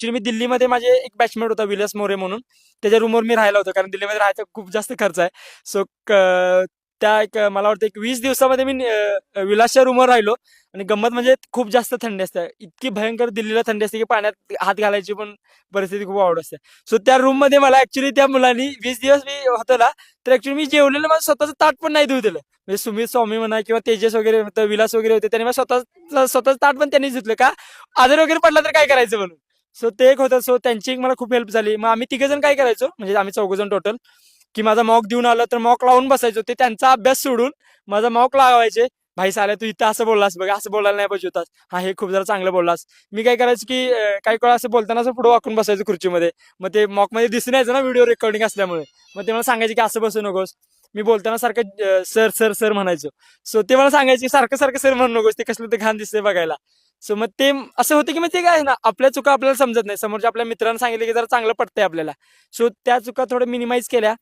Actually मी दिल्लीमध्ये माझे एक बॅचमेट होता विलास मोरे म्हणून. त्याच्या रूमवर मी राहिला होतो कारण दिल्लीमध्ये राहायचा खूप जास्त खर्च आहे. सो त्या एक मला वाटतं एक वीस दिवसामध्ये मी विलासच्या रूमवर राहिलो. आणि गंमत म्हणजे खूप जास्त थंडी असते. इतकी भयंकर दिल्लीला थंडी असते की पाण्यात हात घालायची पण परिस्थिती खूप आवड असते. सो त्या रूममध्ये मला ऍक्च्युली त्या मुलांनी वीस दिवस मी होतो ना तर ऍक्च्युली मी जेवलेलं माझं स्वतःचं ताट पण नाही धुऊ दिलं म्हणजे सुमित स्वामी म्हणा किंवा तेजस वगैरे होतं विलास वगैरे होते त्यांनी मला स्वतः स्वतःचं ताट पण त्यांनी धुतलं का? आजार वगैरे पडला तर काय करायचं म्हणून? सो ते एक होतं. सो त्यांची एक मला खूप हेल्प झाली. मग आम्ही तिघे जण काय करायचो? म्हणजे आम्ही चौघ जण टोटल की माझा मॉक देऊन आलं तर मॉक लावून बसायचो. ते त्यांचा अभ्यास सोडून माझा मॉक लावायचे. भाई साल्या तू इथं असं बोललास बघ. असं बोलायला नाही पाहिजे होतास. हा हे खूप जरा चांगलं बोललास. मी काय करायचं की काही वेळा असं बोलताना असं पुढे वाकून बसायचं खुर्चीमध्ये. मग ते मॉकमध्ये दिसून यायचं ना व्हिडिओ रेकॉर्डिंग असल्यामुळे. मग ते मला सांगायचे की असं बसू नकोस. मी बोलताना सारखं सर सर सर म्हणायचो. सो ते मला सांगायचे सारखं सारखं सर म्हणू नकोस. ते कसलं ते घाण दिसतंय बघायला. सो मग ते असं होतं की मग ते काय ना आपल्या चुका आपल्याला समजत नाही. समोरच्या आपल्या मित्रांना सांगितलं की जरा चांगलं पडतंय आपल्याला. सो त्या चुका थोडं मिनिमाइज केल्या.